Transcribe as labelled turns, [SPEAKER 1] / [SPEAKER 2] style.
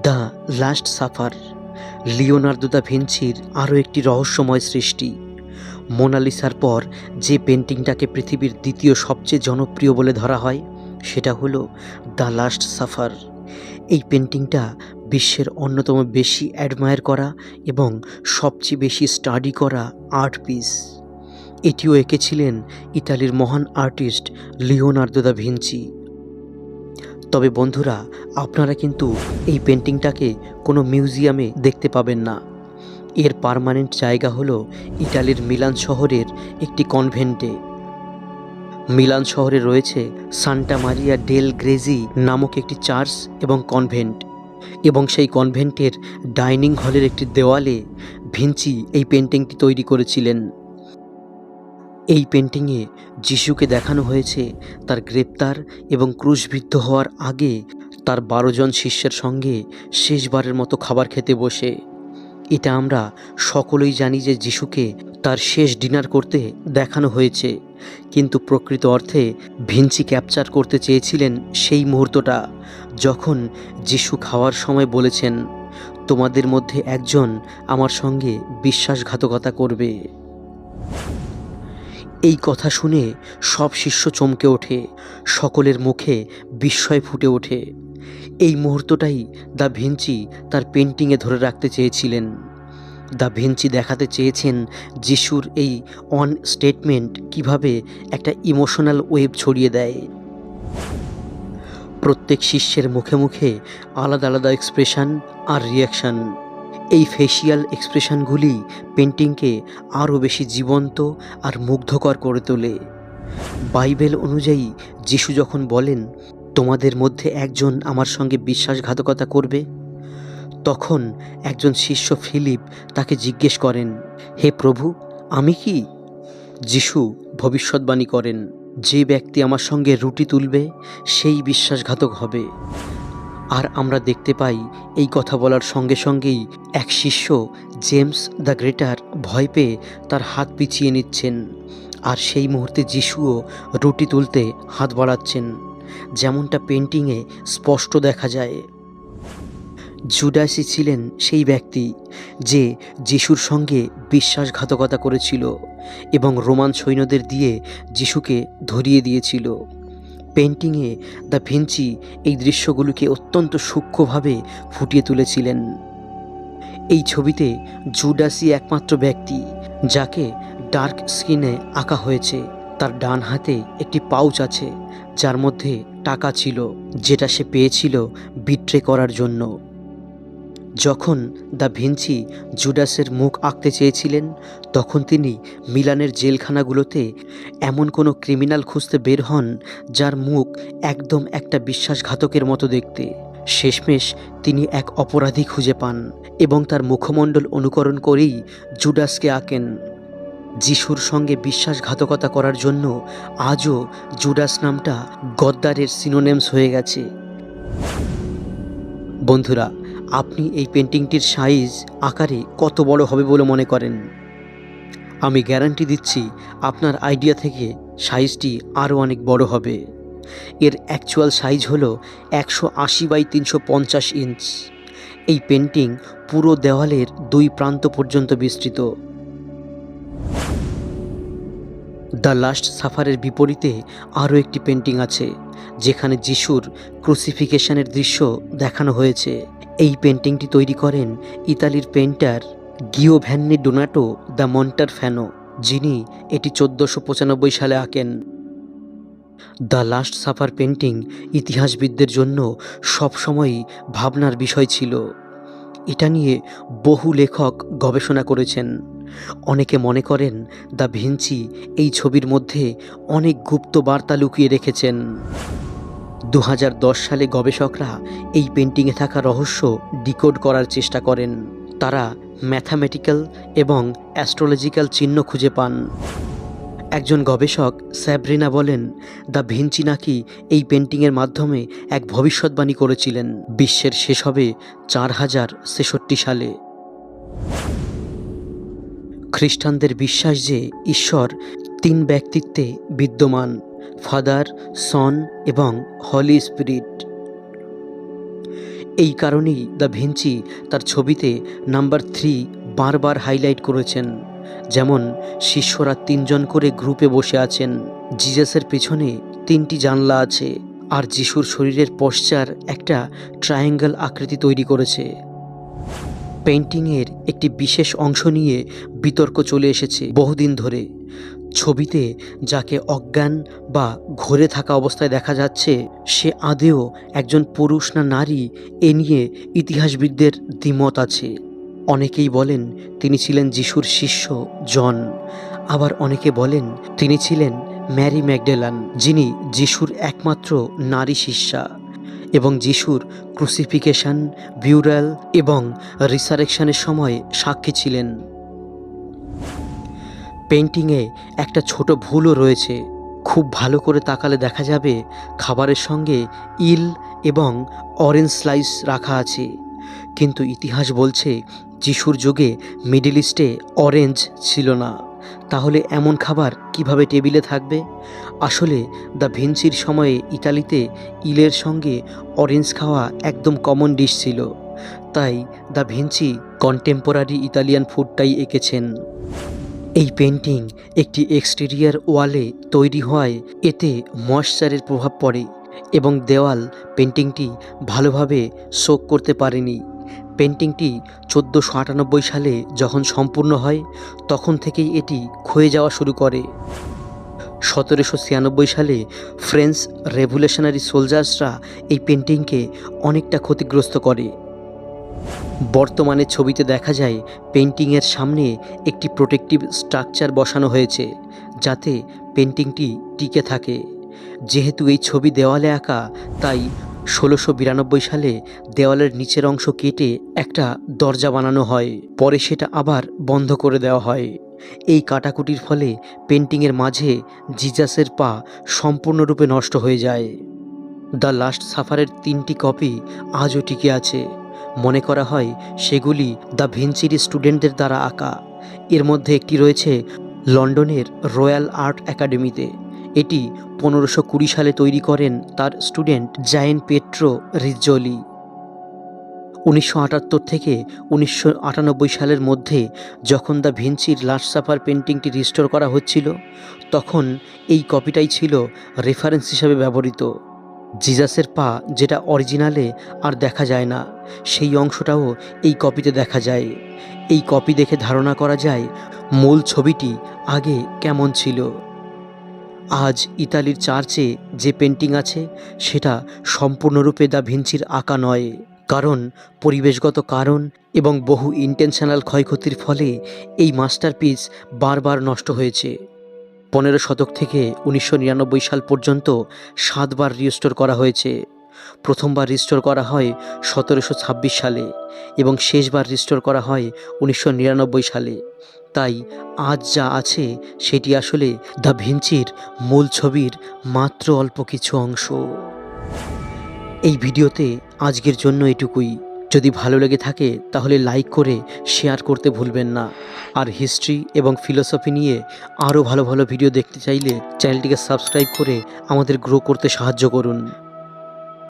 [SPEAKER 1] The last supper, Leonardo da ভিঞ্চির আরও একটি রহস্যময় সৃষ্টি। মোনালিসার পর যে পেন্টিংটাকে পৃথিবীর দ্বিতীয় সবচেয়ে জনপ্রিয় বলে ধরা হয়, সেটা হলো দ্য লাস্ট সাফার। এই পেন্টিংটা বিশ্বের অন্যতম বেশি অ্যাডমায়ার করা এবং সবচেয়ে বেশি স্টাডি করা আর্ট পিস। এটিও এঁকেছিলেন ইতালির মহান আর্টিস্ট লিওনার্দো দা ভিঞ্চি। তবে বন্ধুরা, আপনারা কিন্তু এই পেন্টিংটাকে কোনো মিউজিয়ামে দেখতে পাবেন না। এর পার্মানেন্ট জায়গা হলো ইটালির মিলান শহরের একটি কনভেন্টে। মিলান শহরে রয়েছে সান্টা মারিয়া ডেল গ্রেজি নামক একটি চার্চ এবং কনভেন্ট। এবং সেই কনভেন্টের ডাইনিং হলের একটি দেওয়ালে ভিঞ্চি এই পেন্টিংটি তৈরি করেছিলেন। এই পেন্টিংয়ে যিশুকে দেখানো হয়েছে, তার গ্রেপ্তার এবং ক্রুশবিদ্ধ হওয়ার আগে তার বারো জন শিষ্যের সঙ্গে শেষবারের মতো খাবার খেতে বসে। এটা আমরা সকলেই জানি যে যিশুকে তার শেষ ডিনার করতে দেখানো হয়েছে, কিন্তু প্রকৃত অর্থে ভিঞ্চি ক্যাপচার করতে চেয়েছিলেন সেই মুহূর্তটা, যখন যিশু খাওয়ার সময় বলেছেন, তোমাদের মধ্যে একজন আমার সঙ্গে বিশ্বাসঘাতকতা করবে। এই কথা শুনে সব শিষ্য চমকে ওঠে, সকলের মুখে বিস্ময় ফুটে ওঠে। এই মুহূর্তটাই দ্য ভিঞ্চি তার পেন্টিংয়ে ধরে রাখতে চেয়েছিলেন। দ্য ভিঞ্চি দেখাতে চেয়েছেন যিশুর এই অন স্টেটমেন্ট কীভাবে একটা ইমোশনাল ওয়েব ছড়িয়ে দেয়। প্রত্যেক শিষ্যের মুখে মুখে আলাদা আলাদা এক্সপ্রেশন আর রিয়াকশান। এই ফেসিয়াল এক্সপ্রেশনগুলি পেন্টিংকে আরও বেশি জীবন্ত আর মুগ্ধকর করে তোলে। বাইবেল অনুযায়ী যিশু যখন বলেন, তোমাদের মধ্যে একজন আমার সঙ্গে বিশ্বাসঘাতকতা করবে? তখন একজন শিষ্য ফিলিপ তাকে জিজ্ঞেস করেন, হে প্রভু, আমি কি? যিশু ভবিষ্যৎবাণী করেন, যে ব্যক্তি আমার সঙ্গে রুটি তুলবে, সেই বিশ্বাসঘাতক হবে। আর আমরা দেখতে পাই এই কথা বলার সঙ্গে সঙ্গেই এক শিষ্য, জেমস দ্য গ্রেটার, ভয় পেয়ে তার হাত পিছিয়ে নিচ্ছেন। আর সেই মুহূর্তে যিশুও রুটি তুলতে হাত বাড়াচ্ছেন, যেমনটা পেন্টিংয়ে স্পষ্ট দেখা যায়। জুডাসি ছিলেন সেই ব্যক্তি যে যিশুর সঙ্গে বিশ্বাসঘাতকতা করেছিল এবং রোমান সৈন্যদের দিয়ে যিশুকে ধরিয়ে দিয়েছিল। পেন্টিংয়ে দ্য ভিঞ্চি এই দৃশ্যগুলোকে অত্যন্ত সূক্ষ্মভাবে ফুটিয়ে তুলেছিলেন। এই ছবিতে জুডাসি একমাত্র ব্যক্তি, যাকে ডার্ক স্কিনে আঁকা হয়েছে। তার ডান হাতে একটি পাউচ আছে, যার মধ্যে টাকা ছিল, যেটা সে পেয়েছিল বিট্রে করার জন্য। যখন দ্য ভিঞ্চি জুডাসের মুখ আঁকতে চেয়েছিলেন, তখন তিনি মিলানের জেলখানাগুলোতে এমন কোনো ক্রিমিনাল খুঁজতে বের হন, যার মুখ একদম একটা বিশ্বাসঘাতকের মতো দেখতে। শেষমেশ তিনি এক অপরাধী খুঁজে পান এবং তার মুখমণ্ডল অনুকরণ করেই জুডাসকে আঁকেন। যিশুর সঙ্গে বিশ্বাসঘাতকতা করার জন্য আজও জুডাস নামটা গদ্দারের সিনোনেমস হয়ে গেছে। বন্ধুরা আপনি এই পেন্টিংটির সাইজ, আকারে কত বড় হবে বলে মনে করেন? আমি গ্যারান্টি দিচ্ছি আপনার আইডিয়া থেকে সাইজটি আরও অনেক বড় হবে। এর অ্যাকচুয়াল সাইজ হলো একশো আশি বাই তিনশো পঞ্চাশ ইঞ্চ। এই পেন্টিং পুরো দেওয়ালের দুই প্রান্ত পর্যন্ত বিস্তৃত। দ্য লাস্ট সাফারের বিপরীতে আরও একটি পেন্টিং আছে, যেখানে যিশুর ক্রুসিফিকেশনের দৃশ্য দেখানো হয়েছে। এই পেন্টিংটি তৈরি করেন ইতালির পেন্টার গিও ভ্যান্নি ডোনাটো দ্য মন্টার ফ্যানো, যিনি এটি চোদ্দোশো পঁচানব্বই সালে আঁকেন। দ্য লাস্ট সাফার পেন্টিং ইতিহাসবিদদের জন্য সবসময়ই ভাবনার বিষয় ছিল। এটা নিয়ে বহু লেখক গবেষণা করেছেন। অনেকে মনে করেন দ্য ভিঞ্চি এই ছবির মধ্যে অনেক গুপ্ত বার্তা লুকিয়ে রেখেছেন। দু হাজার দশ সালে গবেষকরা এই পেন্টিংয়ে থাকা রহস্য ডিকোড করার চেষ্টা করেন। তারা ম্যাথামেটিক্যাল এবং অ্যাস্ট্রোলজিক্যাল চিহ্ন খুঁজে পান। একজন গবেষক স্যাব্রিনা বলেন, দ্য ভিঞ্চি নাকি এই পেন্টিংয়ের মাধ্যমে এক ভবিষ্যৎবাণী করেছিলেন বিশ্বের শেষ হবে চার হাজার ছেষট্টি সালে। খ্রিস্টানদের বিশ্বাস যে ঈশ্বর তিন ব্যক্তিত্বে বিদ্যমান। ফাদার, সন এবং হলি স্পিরিট। এই কারণেই দ্য ভিঞ্চি তার ছবিতে নাম্বার থ্রি বারবার হাইলাইট করেছেন, যেমন শিষ্যরা তিনজন করে গ্রুপে বসে আছেন, জিজাসের পেছনে তিনটি জানলা আছে, আর যিশুর শরীরের পশ্চার একটা ট্রায়াঙ্গেল আকৃতি তৈরি করেছে। পেন্টিংয়ের একটি বিশেষ অংশ নিয়ে বিতর্ক চলে এসেছে বহুদিন ধরে। ছবিতে যাকে অজ্ঞান বা ঘোরে থাকা অবস্থায় দেখা যাচ্ছে, সে আদেও একজন পুরুষ না নারী এ নিয়ে ইতিহাসবিদদের দ্বিমত আছে। অনেকেই বলেন, তিনি ছিলেন যিশুর শিষ্য জন। আবার অনেকে বলেন, তিনি ছিলেন ম্যারি ম্যাকডেলান, যিনি যিশুর একমাত্র নারী শিষ্যা। এবং যিশুর ক্রুসিফিকেশন, বিউরাল এবং রিসারেকশনের সময় সাক্ষী ছিলেন। পেন্টিংয়ে একটা ছোট ভুলও রয়েছে। খুব ভালো করে তাকালে দেখা যাবে খাবারের সঙ্গে ইল এবং অরেঞ্জ স্লাইস রাখা আছে। কিন্তু ইতিহাস বলছে যিশুর যুগে মিডল ইস্টে অরেঞ্জ ছিল না। তাহলে এমন খাবার কীভাবে টেবিলে থাকবে? আসলে দ্য ভিঞ্চির সময়ে ইতালিতে ইলের সঙ্গে অরেঞ্জ খাওয়া একদম কমন ডিশ ছিল। তাই দ্য ভিঞ্চি কন্টেম্পোরারি ইতালিয়ান ফুডটাই এঁকেছেন। এই পেন্টিং একটি এক্সটেরিয়ার ওয়ালে তৈরি হওয়ায় এতে ময়শ্চারের প্রভাব পড়ে এবং দেওয়াল পেন্টিংটি ভালোভাবে শোক করতে পারেনি। পেন্টিংটি চোদ্দোশো আটানব্বই সালে যখন সম্পূর্ণ হয়, তখন থেকেই এটি ক্ষয়ে যাওয়া শুরু করে। সতেরোশো ছিয়ানব্বই সালে ফ্রেঞ্চ রেভুলেশনারি সোলজার্সরা এই পেন্টিংকে অনেকটা ক্ষতিগ্রস্ত করে। বর্তমানে ছবিতে দেখা যায় পেন্টিংয়ের সামনে একটি প্রোটেক্টিভ স্ট্রাকচার বসানো হয়েছে, যাতে পেন্টিংটি টিকে থাকে। যেহেতু এই ছবি দেওয়ালে আঁকা, তাই ষোলোশো বিরানব্বই সালে দেওয়ালের নিচের অংশ কেটে একটা দরজা বানানো হয়। পরে সেটা আবার বন্ধ করে দেওয়া হয়। এই কাটাকুটির ফলে পেন্টিংয়ের মাঝে জিজাসের পা সম্পূর্ণরূপে নষ্ট হয়ে যায়। দ্য লাস্ট সাফারের তিনটি কপি আজও টিকে আছে। মনে করা হয় সেগুলি দ্য ভিঞ্চির স্টুডেন্টদের দ্বারা আঁকা। এর মধ্যে একটি রয়েছে লন্ডনের রয়্যাল আর্ট একাডেমিতে। এটি পনেরোশো কুড়ি সালে তৈরি করেন তার স্টুডেন্ট জায়েন পেট্রো রিজ্জলি। উনিশশো আটাত্তর থেকে উনিশশো আটানব্বই সালের মধ্যে যখন দ্য ভিঞ্চির লাস্ট সাফার পেন্টিংটি রিস্টোর করা হচ্ছিল, তখন এই কপিটাই ছিল রেফারেন্স হিসাবে ব্যবহৃত। জিজাসের পা যেটা অরিজিনালে আর দেখা যায় না, সেই অংশটাও এই কপিতে দেখা যায়। এই কপি দেখে ধারণা করা যায়, মূল ছবিটি আগে কেমন ছিল। আজ ইতালির চার্চে যে পেন্টিং আছে, সেটা সম্পূর্ণরূপে দা ভিঞ্চির আঁকা নয়। কারণ, পরিবেশগত কারণ এবং বহু ইন্টেনশনাল ক্ষয়ক্ষতির ফলে এই মাস্টারপিস বারবার নষ্ট হয়েছে। পনেরো শতক থেকে উনিশশো নিরানব্বই সাল পর্যন্ত সাতবার রিস্টোর করা হয়েছে। প্রথমবার রিস্টোর করা হয় সতেরোশো ছাব্বিশ সালে এবং শেষবার রিস্টোর করা হয় উনিশশো নিরানব্বই সালে। তাই আজ যা আছে সেটি আসলে দ্য ভিঞ্চির মূল ছবির মাত্র অল্প কিছু অংশ। এই ভিডিওতে আজকের জন্য এটুকুই। যদি ভালো লেগে থাকে, তাহলে লাইক করে শেয়ার করতে ভুলবেন না। আর হিস্ট্রি এবং ফিলোসফি নিয়ে আরও ভালো ভালো ভিডিও দেখতে চাইলে চ্যানেলটিকে সাবস্ক্রাইব করে আমাদের গ্রো করতে সাহায্য করুন।